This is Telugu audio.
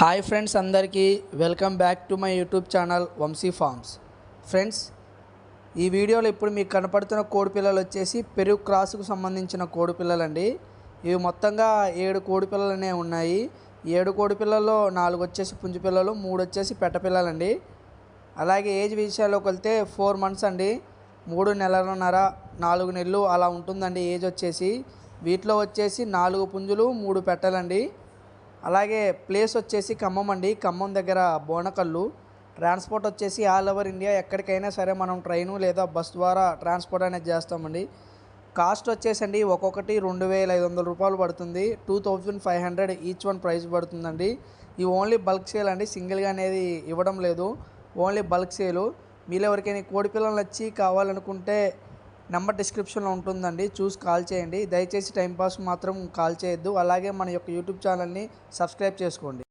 హాయ్ ఫ్రెండ్స్ అందరికీ welcome back to my YouTube channel Vamsi farms. Friends ఈ వీడియోలో ఇప్పుడు మీకు కనపడుతున్న కోడి పిల్లలు వచ్చేసి పెరుగు క్రాస్కు సంబంధించిన కోడి పిల్లలండి. ఇవి మొత్తంగా ఏడు కోడి పిల్లలనే ఉన్నాయి. ఏడు కోడి పిల్లల్లో నాలుగు వచ్చేసి పుంజు పిల్లలు మూడు వచ్చేసి పెట్ట పిల్లలండి. అలాగే ఏజ్ విషయాల్లోకి వెళ్తే ఫోర్ మంత్స్ అండి. మూడు నెలలన్నర నాలుగు నెలలు అలా ఉంటుందండి ఏజ్ వచ్చేసి. వీటిలో వచ్చేసి నాలుగు పుంజులు మూడు పెట్టలండి. అలాగే ప్లేస్ వచ్చేసి ఖమ్మం అండి. ఖమ్మం దగ్గర బోనకల్లు. ట్రాన్స్పోర్ట్ వచ్చేసి ఆల్ ఓవర్ ఇండియా ఎక్కడికైనా సరే మనం ట్రైను లేదా బస్ ద్వారా ట్రాన్స్పోర్ట్ అనేది చేస్తామండి. కాస్ట్ వచ్చేసండి ఒక్కొక్కటి రెండు వేల ఐదు వందల రూపాయలు పడుతుంది. Two thousand five hundred each one price పడుతుందండి. ఈ ఓన్లీ బల్క్ సేల్ అండి. సింగిల్గా అనేది ఇవ్వడం లేదు. ఓన్లీ బల్క్ సేలు. మీలో ఎవరికైనా కోడి పిల్లలు నచ్చి కావాలనుకుంటే నెంబర్ డిస్క్రిప్షన్లో ఉంటుందండి. చూసి కాల్ చేయండి. దయచేసి టైంపాస్ మాత్రం కాల్ చేయొద్దు. అలాగే మన యొక్క యూట్యూబ్ ఛానల్ని సబ్స్క్రైబ్ చేసుకోండి.